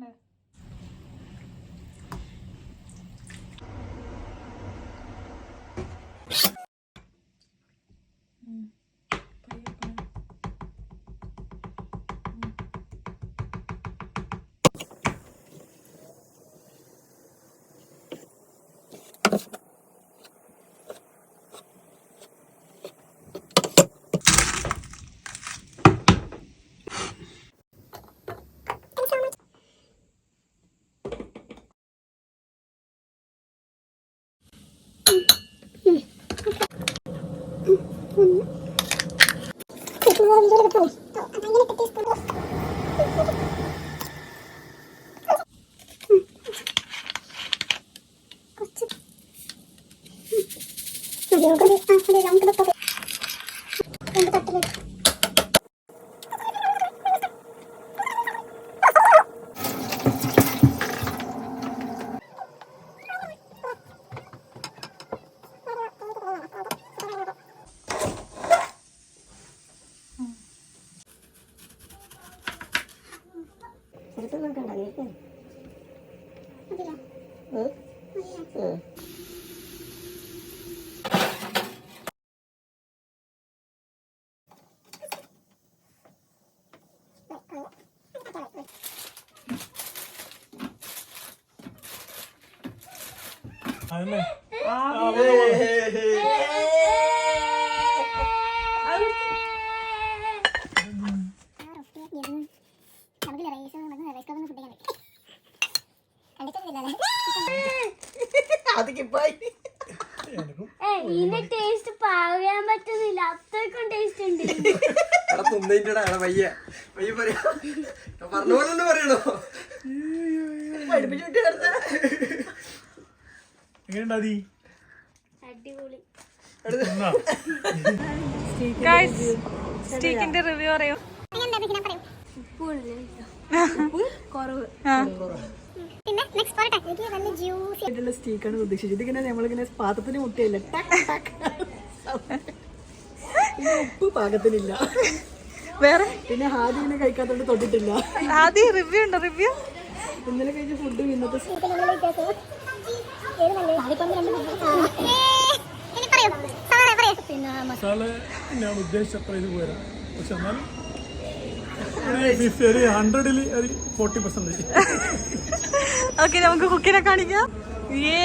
pembe. Yoga ആസ്വദിക്കാൻ നമുക്ക് 무슨 말 하겠어? 어디야? 응? 어디야? 응. 아유, 아, 아, 네. അതന്നെ എനിക്കും ഇതിന്റെ ടേസ്റ്റ് പറയാൻ പറ്റുന്നില്ല. അത്രയ്ക്കും ടേസ്റ്റ് ഉണ്ട്. തിന്നേന്റെടാ എടാ പയ്യ പയ്യ പറയാ. പറഞ്ഞ പോലെ തന്നെ? പറയണോ പഠിപ്പിച്ചു വിട്ട് കിടന്ന എങ്ങനെയുണ്ട് അതി അടിപൊളി സ്റ്റീക്കിന്റെ റിവ്യൂ പറയൂ ആയിട്ടുള്ള സ്റ്റീക്കാണ് ഉദ്ദേശിച്ചത് ഇതിങ്ങനെ നമ്മളിങ്ങനെ പാത്രത്തിന് മുട്ടിയല്ല? ഉപ്പ് പാകത്തിനില്ല. വേറെ? പിന്നെ ആദ്യം ഇങ്ങനെ കഴിക്കാത്തോണ്ട് തൊട്ടിട്ടില്ല. ആദ്യം റിവ്യൂ ഉണ്ടോ? റിവ്യൂ? ഇന്നലെ കഴിച്ച ഫുഡ് ഇന്നത്തെ മസാല ഞാൻ ഉദ്ദേശിച്ച ഇത് പോരാ. പക്ഷെ എന്നാലും ഹൺഡ്രഡിൽ ഒരു ഫോർട്ടി പെർസെന്റേജ് ഓക്കെ നമുക്ക് കുക്കിനെ കാണിക്കാം. ഏ